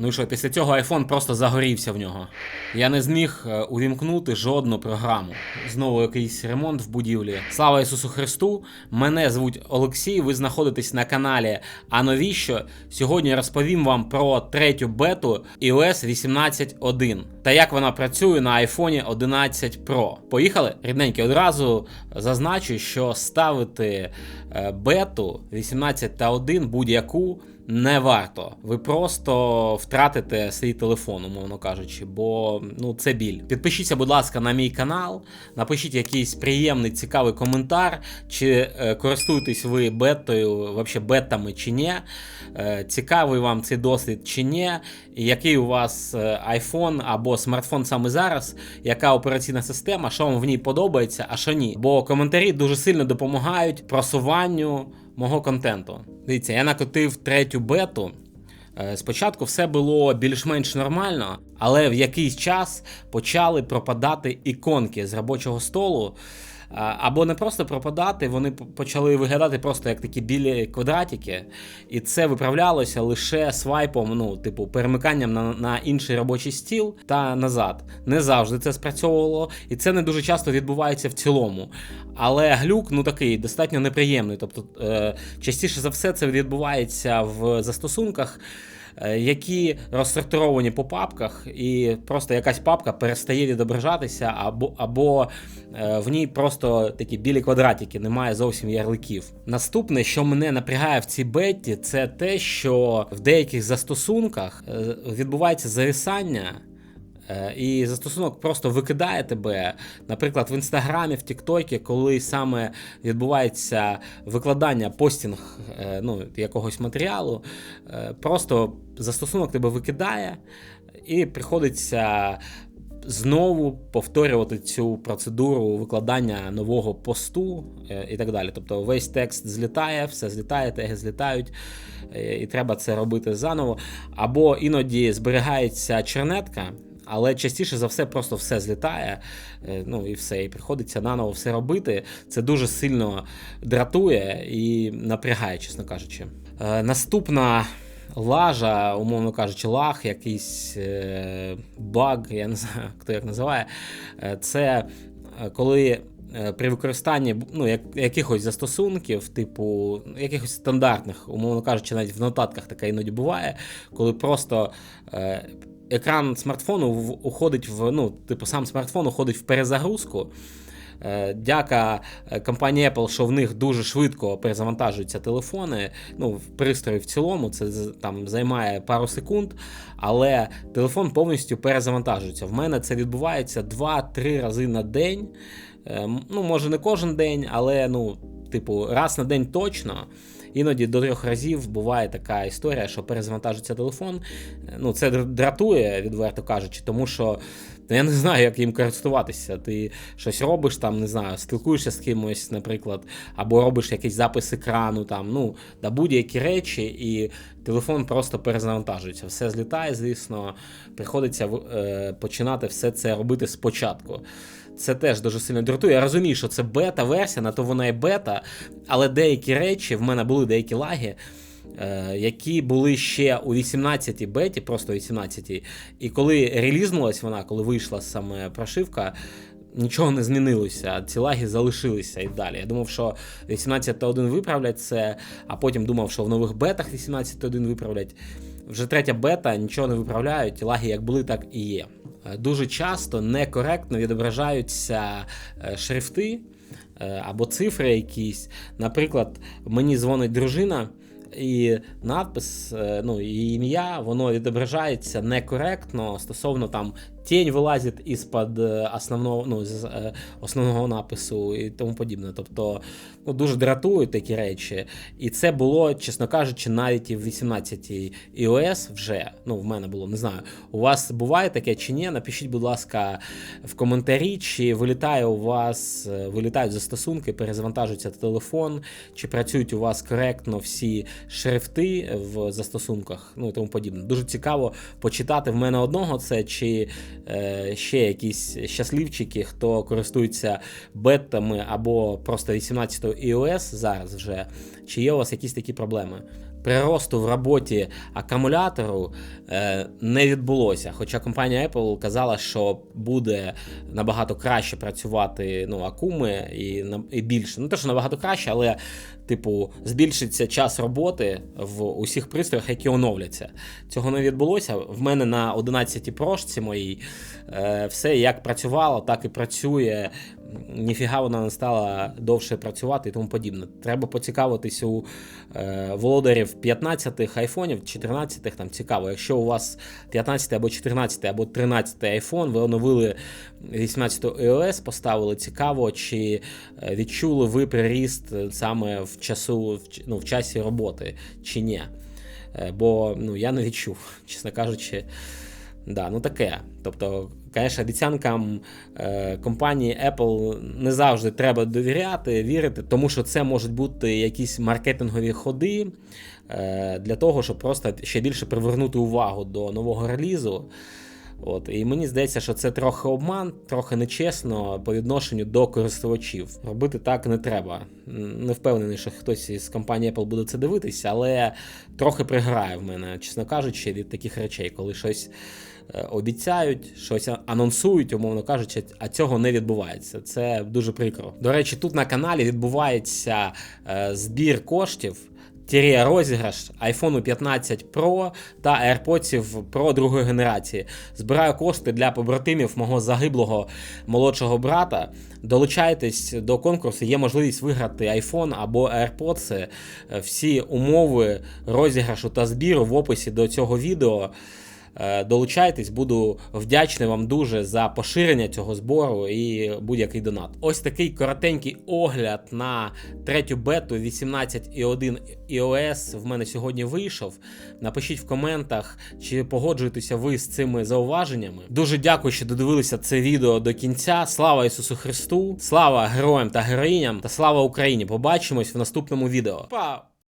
Ну і що, після цього iPhone просто загорівся в нього. Я не зміг е, увімкнути жодну програму. Знову якийсь ремонт в будівлі. Слава Ісусу Христу! Мене звуть Олексій. Ви знаходитесь на каналі. А навіщо? Сьогодні розповім вам про третю бету iOS 18.1 та як вона працює на iPhone 11 Pro. Поїхали? Рідненькі, одразу зазначу, що ставити е, бету 18.1 будь-яку не варто. Ви просто втратите свій телефон, умовно кажучи, бо ну це біль. Підпишіться, будь ласка, на мій канал, напишіть якийсь приємний, цікавий коментар, чи е, користуєтесь ви бетою, взагалі бетами чи ні. Е, цікавий вам цей досвід чи ні, який у вас е, iPhone або смартфон саме зараз, яка операційна система, що вам в ній подобається, а що ні. Бо коментарі дуже сильно допомагають просуванню мого контенту. Дивіться, я накотив третю бету. Е, Спочатку все було більш-менш нормально, але в якийсь час почали пропадати іконки з робочого столу. Або не просто пропадати, вони почали виглядати просто як такі білі квадратики, і це виправлялося лише свайпом, ну, типу, перемиканням на, на інший робочий стіл та назад. Не завжди це спрацьовувало, і це не дуже часто відбувається в цілому. Але глюк, ну такий достатньо неприємний. Тобто, е, частіше за все, це відбувається в застосунках. Е, Які розсортировані по папках, і просто якась папка перестає відображатися, або, або е, в ній просто такі білі квадратики, немає зовсім ярликів. Наступне, що мене напрягає в цій бетті, це те, що в деяких застосунках е, відбувається зависання. Е, І застосунок просто викидає тебе, наприклад, в інстаграмі, в Тіктокі, коли саме відбувається викладання постінг е, ну, якогось матеріалу, е, просто застосунок тебе викидає, і приходиться знову повторювати цю процедуру викладання нового посту і так далі. Тобто весь текст злітає, все злітає, теги злітають, і треба це робити заново. Або іноді зберігається чернетка. Але частіше за все просто все злітає, е, ну і все, і приходиться наново все робити. Це дуже сильно дратує і напрягає, чесно кажучи. Е, наступна лажа, умовно кажучи, лаг, якийсь е, баг, я не знаю, хто як називає. Це коли. Е, При використанні ну, як, якихось застосунків, типу якихось стандартних, умовно кажучи, навіть в нотатках таке іноді буває, коли просто е, екран смартфону уходить в ну, типу, сам смартфон уходить в перезагрузку. Е, Дяка е, компанії Apple, що в них дуже швидко перезавантажуються телефони. Ну, пристрої в цілому це там займає пару секунд, але телефон повністю перезавантажується. В мене це відбувається 2-3 рази на день. Е, м, Ну, може, не кожен день, але ну, типу, раз на день точно. Іноді до трьох разів буває така історія, що перезавантажується телефон. Е, Ну, це дратує, відверто кажучи, тому що ну, я не знаю, як їм користуватися. Ти щось робиш там, не знаю, спілкуєшся з кимось, наприклад, або робиш якийсь запис екрану, там, ну, да будь-які речі, і телефон просто перезавантажується. Все злітає, звісно, приходиться е, починати все це робити спочатку. Це теж дуже сильно дратує. Я розумію, що це бета-версія, на то вона і бета, але деякі речі, в мене були деякі лаги, е, які були ще у 18-й беті, просто 18-й. І коли релізнулась вона, коли вийшла саме прошивка, нічого не змінилося. Ці лаги залишилися і далі. Я думав, що 18.1 виправлять це, а потім думав, що в нових бетах 18.1 виправлять. Вже третя бета, нічого не виправляють, лаги як були, так і є. Е, Дуже часто некоректно відображаються е, шрифти е, або цифри якісь. Наприклад, мені дзвонить дружина. І надпис, ну і ім'я, воно відображається некоректно стосовно там тінь вилазить із-під е, основного, ну, е, основного напису і тому подібне. Тобто ну, дуже дратують такі речі. І це було, чесно кажучи, навіть і в 18-й iOS вже. Ну, в мене було, не знаю. У вас буває таке чи ні? Напишіть, будь ласка, в коментарі, чи вилітає у вас, е, вилітають застосунки, перезавантажується телефон, чи працюють у вас коректно всі шрифти в застосунках, ну і тому подібне. Дуже цікаво почитати в мене одного це, чи ще якісь щасливчики, хто користується бетами або просто 18 iOS зараз вже, чи є у вас якісь такі проблеми. приросту в роботі акумулятору е, не відбулося. Хоча компанія Apple казала, що буде набагато краще працювати ну, акуми і, і більше. Ну, те, що набагато краще, але, типу, збільшиться час роботи в усіх пристроях, які оновляться. Цього не відбулося. В мене на 11 прошці моїй е, все як працювало, так і працює. Ніфіга вона не стала довше працювати і тому подібне. Треба поцікавитись у е, володарів 15-х айфонів, 14-х, там цікаво. Якщо у вас 15 або 14 або 13 айфон, ви оновили 18 iOS, поставили цікаво, чи е, відчули ви приріст е, саме в часу, в, ну, в часі роботи, чи ні. Е, Бо ну, я не відчув, чесно кажучи. Да, ну таке. Тобто, звісно, обіцянкам е, компанії Apple не завжди треба довіряти, вірити, тому що це можуть бути якісь маркетингові ходи е, для того, щоб просто ще більше привернути увагу до нового релізу. От, і мені здається, що це трохи обман, трохи нечесно по відношенню до користувачів. Робити так не треба. Не впевнений, що хтось із компанії Apple буде це дивитися, але трохи приграє в мене, чесно кажучи, від таких речей, коли щось обіцяють, щось анонсують, умовно кажучи, а цього не відбувається. Це дуже прикро. До речі, тут на каналі відбувається е, збір коштів. Тірія розіграш iPhone 15 Pro та AirPods Pro другої генерації. Збираю кошти для побратимів мого загиблого молодшого брата. Долучайтесь до конкурсу, є можливість виграти iPhone або AirPods. Е, Всі умови розіграшу та збіру в описі до цього відео. Е, Долучайтесь, буду вдячний вам дуже за поширення цього збору і будь-який донат. Ось такий коротенький огляд на третю бету 18.1 iOS в мене сьогодні вийшов. Напишіть в коментах, чи погоджуєтеся ви з цими зауваженнями. Дуже дякую, що додивилися це відео до кінця. Слава Ісусу Христу! Слава героям та героїням та слава Україні! Побачимось в наступному відео. Па!